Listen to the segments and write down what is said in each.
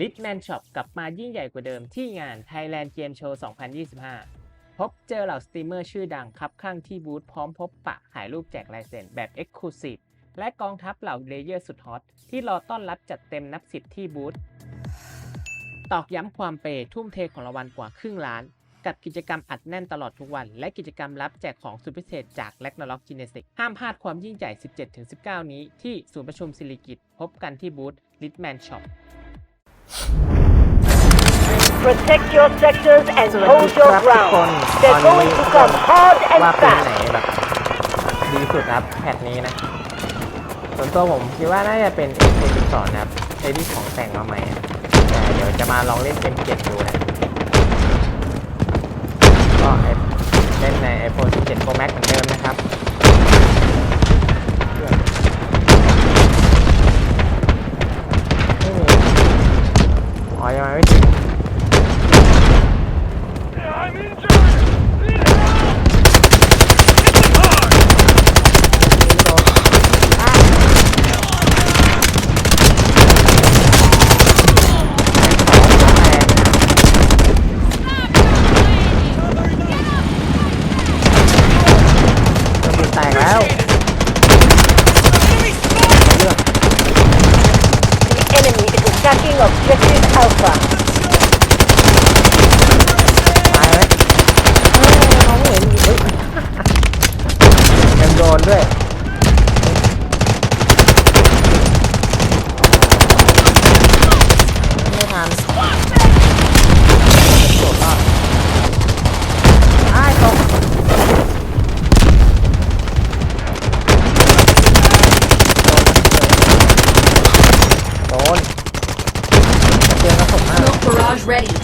Litman Shop กลับมายิ่งใหญ่กว่าเดิมที่งาน Thailand Game Show 2025 พบเจอเหล่าสตรีมเมอร์ชื่อดังคับข้างที่บูธพร้อมพบปะถ่ายรูปแจกลายเซ็นแบบ Exclusive และกองทัพเหล่าเลเยอร์สุดฮอตที่รอต้อนรับจัดเต็มนับสิบที่บูธตอกย้ำความเปย์ทุ่มเทของรางวัลกว่าครึ่งล้าน กับกิจกรรมอัดแน่นตลอดทุกวัน และกิจกรรมรับแจกของสุดพิเศษจาก l a g n a r o k Genesis ห้ามพลาดความยิ่งใหญ่ 17-19 นี้ที่ศูนย์ประชุมสิริกิตพบกันที่บูธ Litman Shop Protect your sectors and สวัส hold ดีค your รับทุกคน ground. ตอน They're นี้ going to come hard ว่า and เป็นไหน fast. แบบ ดีสุดครับ แพทนี้นะ ส่วนตัวผมคิดว่าน่าจะเป็น f อ12 นะครับไอ้ที่ของแต่งมาใหม่อะแต่เดี๋ยวจะมาลองเล่นเกม7ดูนะ ก็ไอ้เล่นใน iPhone 17 Pro Max เหมือนเดิมนะครับไม่มีอ๋อยังไม่ถึง มัน แตกแล้ว The enemy is attacking objective Alpha. ตายไหมเอ้ยมองไม่เห็นเฮ้ยยังโดนด้วย ready.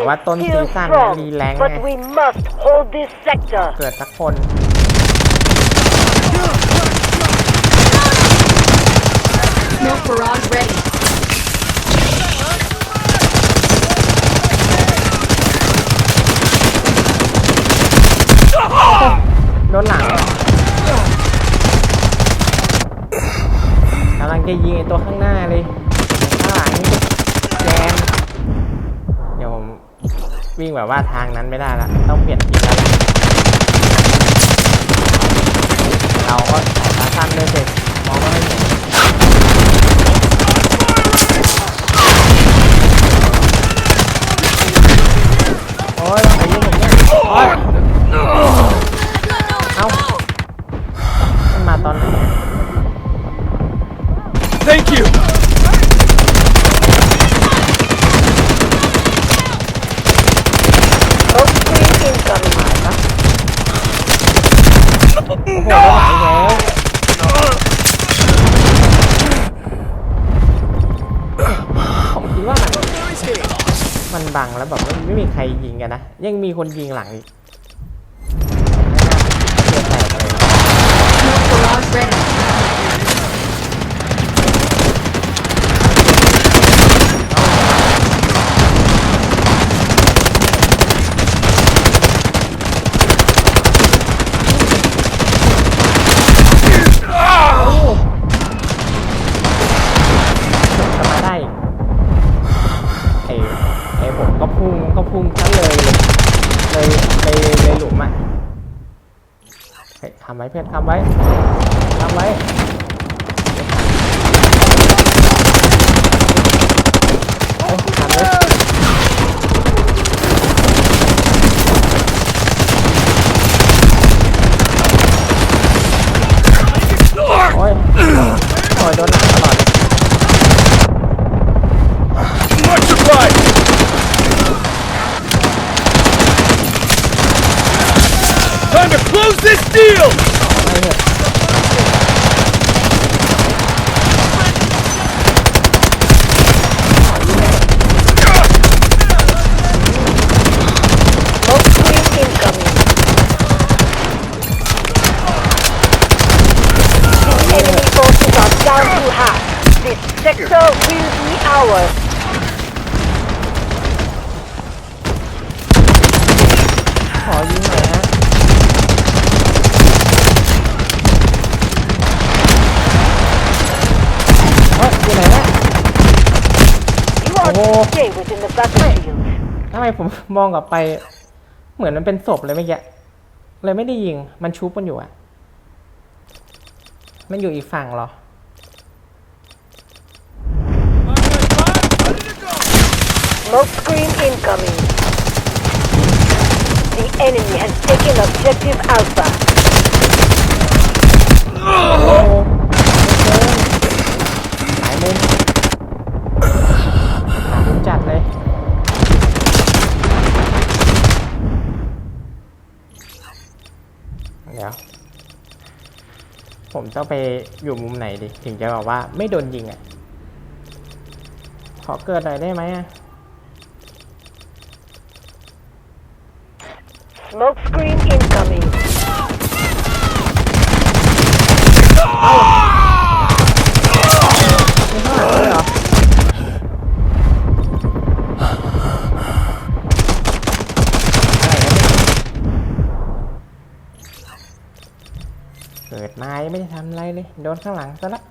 แต่ว่าต้น it's still ซีซั่น strong. มีแรงไง But we must hold this sector. เกิดสักคน Smoke barrage ready. โดนหลังกำลังจะยิงไอตัวข้างหน้าเลยข้างหลังนี่แจมเดี๋ยวผม วิ่งแบบว่าทางนั้นไม่ได้ละต้องเปลี่ยนทิศแล้วเราก็สายตาสั้นด้วยสิ มันบังแล้วแบบไม่ไม่มีใครยิงกันนะ ยังมีคนยิงหลังอีกเลือดแตกเลย Smoke barrage ready. เฮ้ยทำไว้เพื่อนทำไว้ทำไว้เฮ้ยทำเลยโอ้ยโอ้ยโดนหนักตลอด Much obliged! Time to close this deal! ไม่เถอะ Smoke screen incoming. The enemy forces are down to half. This sector will be ours. ขอยิงหน่อยฮะเฮ้ยอยู่ไหนนะ You are Oh. to stay within the battlefield. ทำไมผมมองกลับไป เหมือนมันเป็นศพเลยเมื่อกี้เลยไม่ได้ยิง มันชุบมันอยู่อะมันอยู่อีกฝั่งเหรอ Smoke screen incoming. The enemy has taken objective Alpha. หหายมุมหามุมจัดเลย เดี๋ยว ผมต้องไปอยู่มุมไหนดิถึงจะบอกว่าไม่โดนยิงอะ ขอเกิดหน่อยได้ไหมอะ Smoke screen incoming. ไม่ข้างหลังเลยเหรอเกิดมายังไม่ได้ทำอะไรเลย โดนข้างหลังซะละ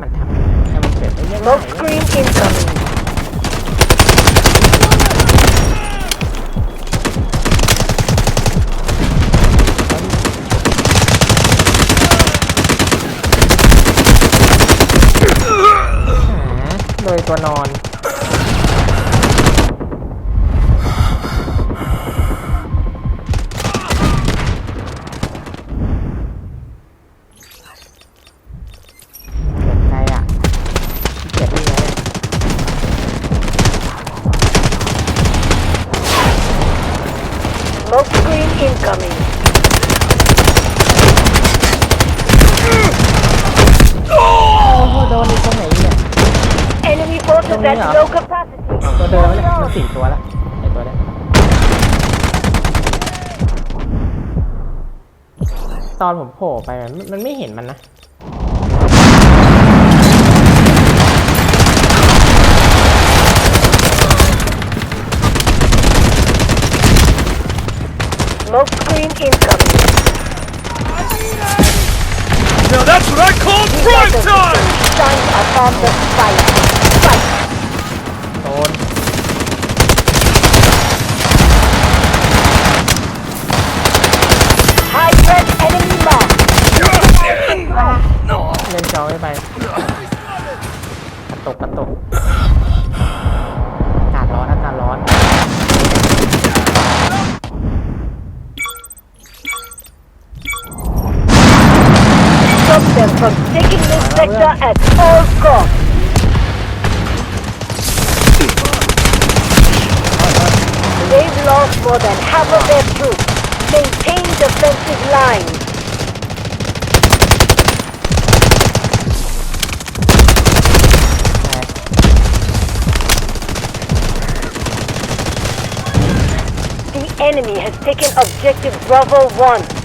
มันทำให้มันเกิดได้ยังไง Smoke screen incoming. หาโดย ตัวนอน forces Don't at we low capacity. ตัวเดิมแล้วมันสี่ตัวแล้วไอตัวเนี้ยตอนผมโผล่ไปมันมันไม่เห็นมันนะ Smoke screen incoming. Now that's what I call prime Predator time! Shines upon the fight. Fight. โดน High threat enemy mark. เล่นจอไม่ไปกระตุกกระตุกอากาศร้อนอากาศร้อน Stop them from taking this sector at all costs. More than half of their troops. Maintain defensive lines. The enemy has taken objective Bravo 1.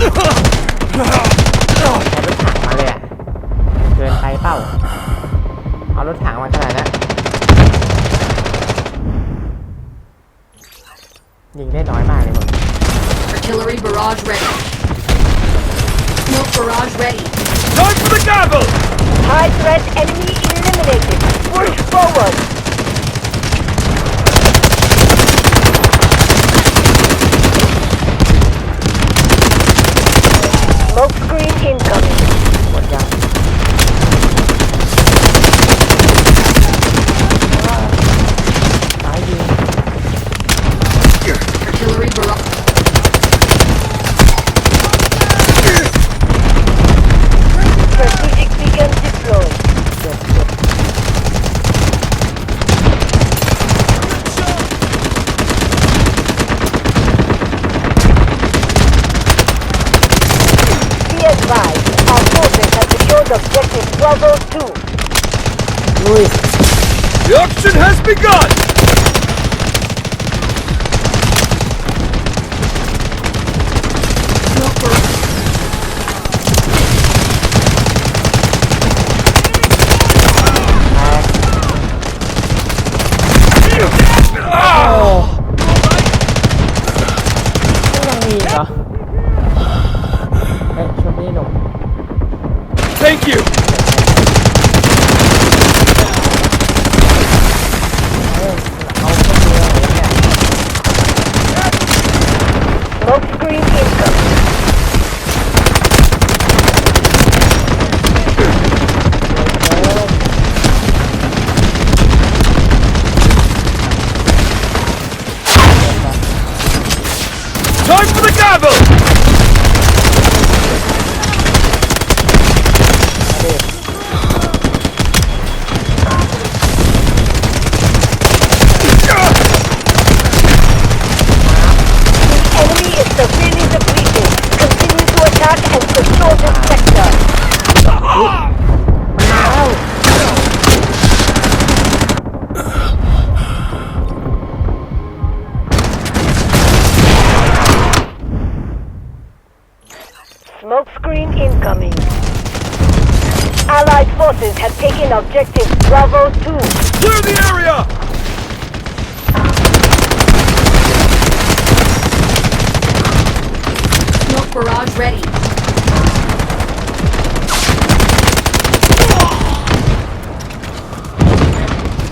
เฮ้ย Smoke screen incoming. อะไรทำอะไรกันสามคน Ah! ใช้รถถังมาเลยอะ เกินไปเปล่าเอารถถังมาขนาดนั้นยิงได้ได้น้อยมากเลยผม Artillery barrage ready. Smoke barrage ready. Time for the gavel! High threat enemy eliminated. Push forward. Smoke screen incoming. หมดยังตายยิง Artillery barrage. Strategic beacon deployed. เจ็บเจ็บ Be advised, our forces have secured objective Bravo 2. ลุย The auction has begun! Smoke barrage. Ah! ยังมีอีกเหรอเฮ้ยช่ว งนี้หนุ่ม Thank you! 'Smoke screen incoming. Allied forces have taken objective Bravo 2. Clear the area! Smoke barrage ready.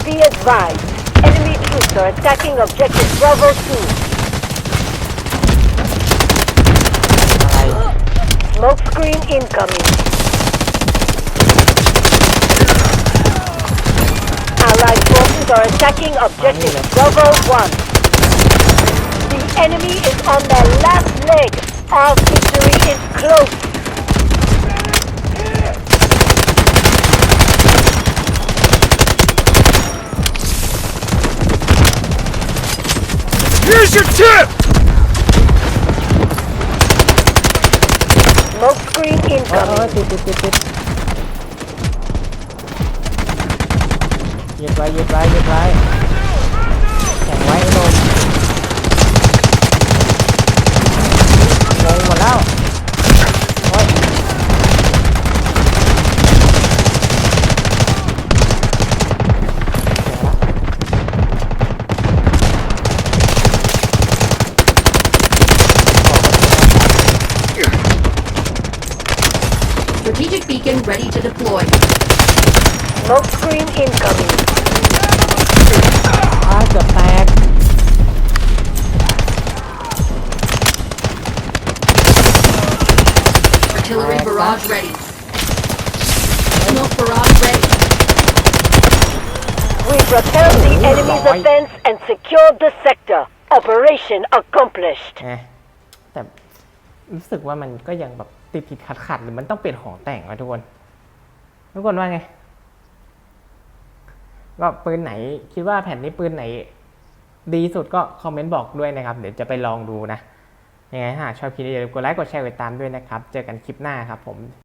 Be advised, enemy troops are attacking objective Bravo 2. Smoke screen incoming. Allied forces are attacking objective Bravo 1. The enemy is on their last leg. Our victory is close. Here's your tip! Smoke screen เออเออ incoming. ติดติดติดติดยึดไว้ยึดไว้ยึดไว้แข็งไว้ไอ้หนุ่ม beacon ready to deploy. Smoke screen incoming. อ้าเกือบแตก Artillery barrage ready. Smoke barrage ready. We've repelled the Oh, enemy's right. offense and secured the sector. Operation accomplished. ไงแต่รู้สึกว่ามันก็ยังแบบ ติดติดขัดขัดหรือมันต้องเปลี่ยนของแต่งวะทุกคน ทุกคนว่าไงก็ปืนไหนคิดว่าแผ่นนี้ปืนไหน ดีสุดก็คอมเมนต์บอกด้วยนะครับ เดี๋ยวจะไปลองดูนะยังไงหากชอบคลิปนี้อย่าลืมกดไลค์กดแชร์กดติดตามด้วยนะครับ เจอกันคลิปหน้าครับผม